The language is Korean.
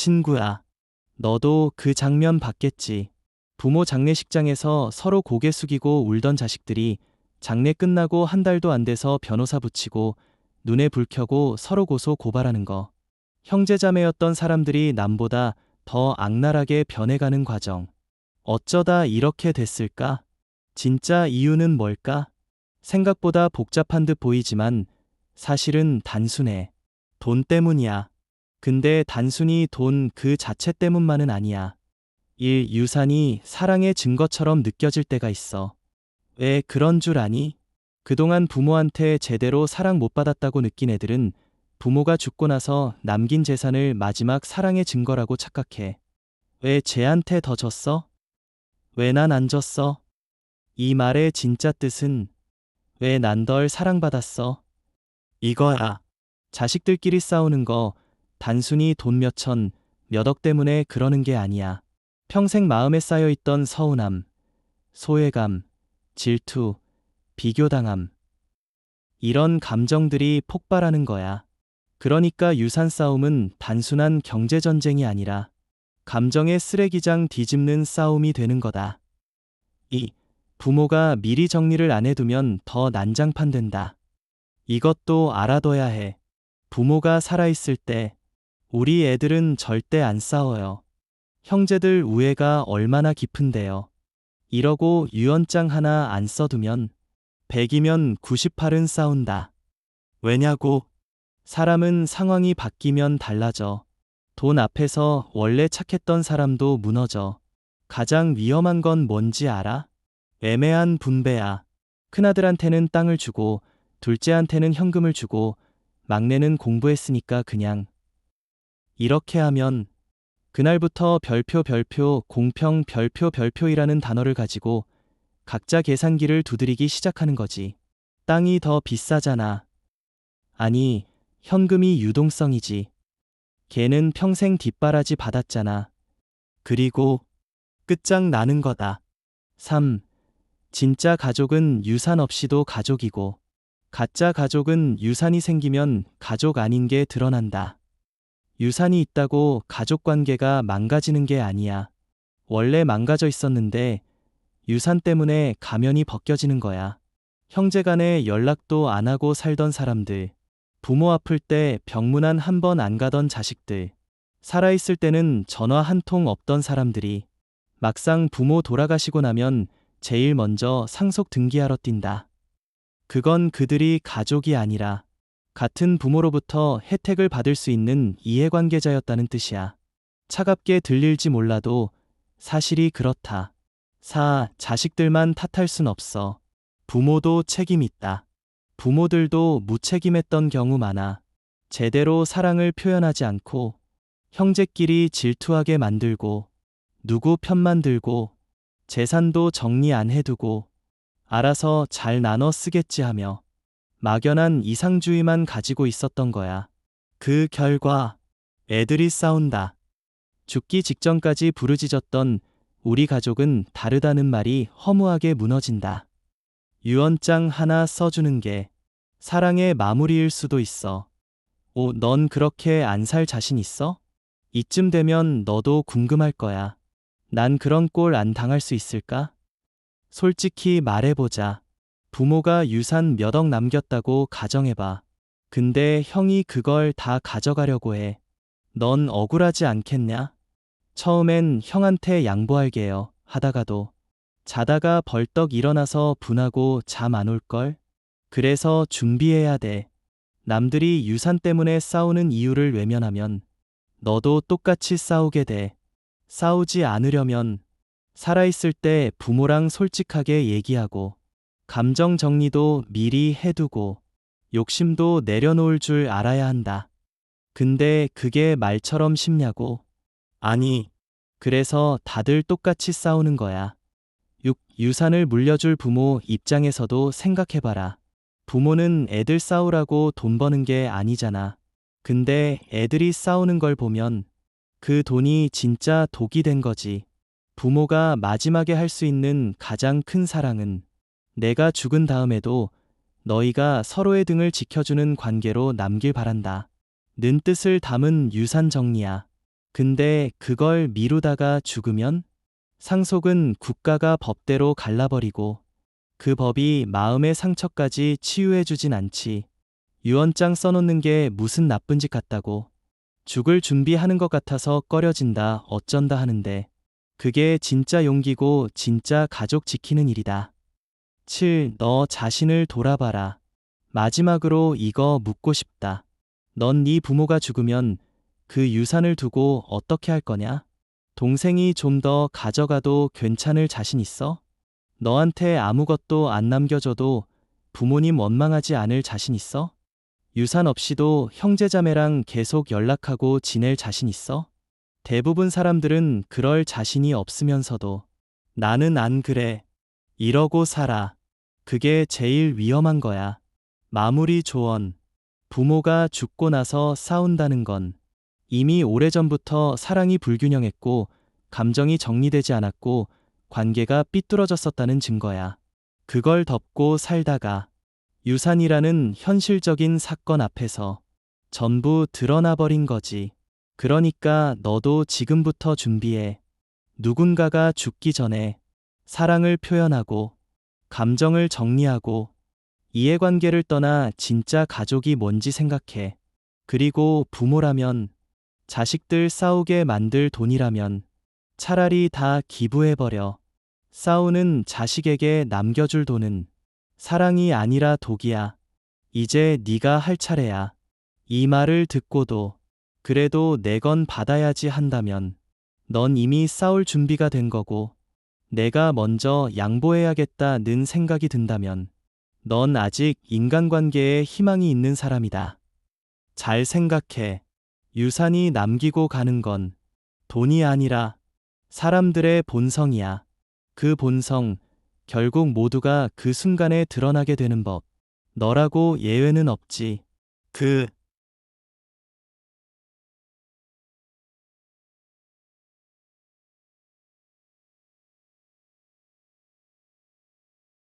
친구야. 너도 그 장면 봤겠지. 부모 장례식장에서 서로 고개 숙이고 울던 자식들이 장례 끝나고 한 달도 안 돼서 변호사 붙이고 눈에 불 켜고 서로 고소 고발하는 거. 형제자매였던 사람들이 남보다 더 악랄하게 변해가는 과정. 어쩌다 이렇게 됐을까? 진짜 이유는 뭘까? 생각보다 복잡한 듯 보이지만 사실은 단순해. 돈 때문이야. 근데 단순히 돈 그 자체 때문만은 아니야. 일 유산이 사랑의 증거처럼 느껴질 때가 있어. 왜 그런 줄 아니? 그동안 부모한테 제대로 사랑 못 받았다고 느낀 애들은 부모가 죽고 나서 남긴 재산을 마지막 사랑의 증거라고 착각해. 왜 쟤한테 더 줬어? 왜 난안 줬어? 이 말의 진짜 뜻은 왜 난 덜 사랑받았어? 이거야. 자식들끼리 싸우는 거 단순히 돈 몇 천, 몇 억 때문에 그러는 게 아니야. 평생 마음에 쌓여있던 서운함, 소외감, 질투, 비교당함. 이런 감정들이 폭발하는 거야. 그러니까 유산 싸움은 단순한 경제전쟁이 아니라 감정의 쓰레기장 뒤집는 싸움이 되는 거다. 이 부모가 미리 정리를 안 해두면 더 난장판 된다. 이것도 알아둬야 해. 부모가 살아있을 때 우리 애들은 절대 안 싸워요. 형제들 우애가 얼마나 깊은데요. 이러고 유언장 하나 안 써두면 100이면 98은 싸운다. 왜냐고? 사람은 상황이 바뀌면 달라져. 돈 앞에서 원래 착했던 사람도 무너져. 가장 위험한 건 뭔지 알아? 애매한 분배야. 큰아들한테는 땅을 주고, 둘째한테는 현금을 주고, 막내는 공부했으니까 그냥. 이렇게 하면, 그날부터 별표 별표 공평 별표 별표이라는 단어를 가지고 각자 계산기를 두드리기 시작하는 거지. 땅이 더 비싸잖아. 아니, 현금이 유동성이지. 걔는 평생 뒷바라지 받았잖아. 그리고 끝장 나는 거다. 3. 진짜 가족은 유산 없이도 가족이고, 가짜 가족은 유산이 생기면 가족 아닌 게 드러난다. 유산이 있다고 가족 관계가 망가지는 게 아니야. 원래 망가져 있었는데 유산 때문에 가면이 벗겨지는 거야. 형제 간에 연락도 안 하고 살던 사람들, 부모 아플 때 병문안 한 번 안 가던 자식들, 살아있을 때는 전화 한 통 없던 사람들이 막상 부모 돌아가시고 나면 제일 먼저 상속 등기하러 뛴다. 그건 그들이 가족이 아니라 같은 부모로부터 혜택을 받을 수 있는 이해관계자였다는 뜻이야. 차갑게 들릴지 몰라도 사실이 그렇다. 4. 자식들만 탓할 순 없어. 부모도 책임 있다. 부모들도 무책임했던 경우 많아. 제대로 사랑을 표현하지 않고 형제끼리 질투하게 만들고 누구 편만 들고 재산도 정리 안 해두고 알아서 잘 나눠 쓰겠지 하며 막연한 이상주의만 가지고 있었던 거야. 그 결과 애들이 싸운다. 죽기 직전까지 부르짖었던 우리 가족은 다르다는 말이 허무하게 무너진다. 유언장 하나 써주는 게 사랑의 마무리일 수도 있어. 오, 넌 그렇게 안 살 자신 있어? 이쯤 되면 너도 궁금할 거야. 난 그런 꼴 안 당할 수 있을까? 솔직히 말해보자. 부모가 유산 몇 억 남겼다고 가정해봐. 근데 형이 그걸 다 가져가려고 해. 넌 억울하지 않겠냐? 처음엔 형한테 양보할게요. 하다가도 자다가 벌떡 일어나서 분하고 잠 안 올걸? 그래서 준비해야 돼. 남들이 유산 때문에 싸우는 이유를 외면하면 너도 똑같이 싸우게 돼. 싸우지 않으려면 살아있을 때 부모랑 솔직하게 얘기하고 감정 정리도 미리 해두고 욕심도 내려놓을 줄 알아야 한다. 근데 그게 말처럼 쉽냐고? 아니, 그래서 다들 똑같이 싸우는 거야. 6. 유산을 물려줄 부모 입장에서도 생각해봐라. 부모는 애들 싸우라고 돈 버는 게 아니잖아. 근데 애들이 싸우는 걸 보면 그 돈이 진짜 독이 된 거지. 부모가 마지막에 할 수 있는 가장 큰 사랑은 내가 죽은 다음에도 너희가 서로의 등을 지켜주는 관계로 남길 바란다. 는 뜻을 담은 유산 정리야. 근데 그걸 미루다가 죽으면? 상속은 국가가 법대로 갈라버리고 그 법이 마음의 상처까지 치유해주진 않지. 유언장 써놓는 게 무슨 나쁜 짓 같다고. 죽을 준비하는 것 같아서 꺼려진다, 어쩐다 하는데. 그게 진짜 용기고 진짜 가족 지키는 일이다. 7. 너 자신을 돌아봐라. 마지막으로 이거 묻고 싶다. 넌 네 부모가 죽으면 그 유산을 두고 어떻게 할 거냐? 동생이 좀 더 가져가도 괜찮을 자신 있어? 너한테 아무것도 안 남겨줘도 부모님 원망하지 않을 자신 있어? 유산 없이도 형제자매랑 계속 연락하고 지낼 자신 있어? 대부분 사람들은 그럴 자신이 없으면서도 나는 안 그래. 이러고 살아. 그게 제일 위험한 거야. 마무리 조언. 부모가 죽고 나서 싸운다는 건 이미 오래전부터 사랑이 불균형했고 감정이 정리되지 않았고 관계가 삐뚤어졌었다는 증거야. 그걸 덮고 살다가 유산이라는 현실적인 사건 앞에서 전부 드러나 버린 거지. 그러니까 너도 지금부터 준비해. 누군가가 죽기 전에 사랑을 표현하고 감정을 정리하고 이해관계를 떠나 진짜 가족이 뭔지 생각해. 그리고 부모라면 자식들 싸우게 만들 돈이라면 차라리 다 기부해버려. 싸우는 자식에게 남겨줄 돈은 사랑이 아니라 독이야. 이제 네가 할 차례야. 이 말을 듣고도 그래도 내 건 받아야지 한다면 넌 이미 싸울 준비가 된 거고 내가 먼저 양보해야겠다는 생각이 든다면 넌 아직 인간관계에 희망이 있는 사람이다. 잘 생각해. 유산이 남기고 가는 건 돈이 아니라 사람들의 본성이야. 그 본성, 결국 모두가 그 순간에 드러나게 되는 법. 너라고 예외는 없지. 그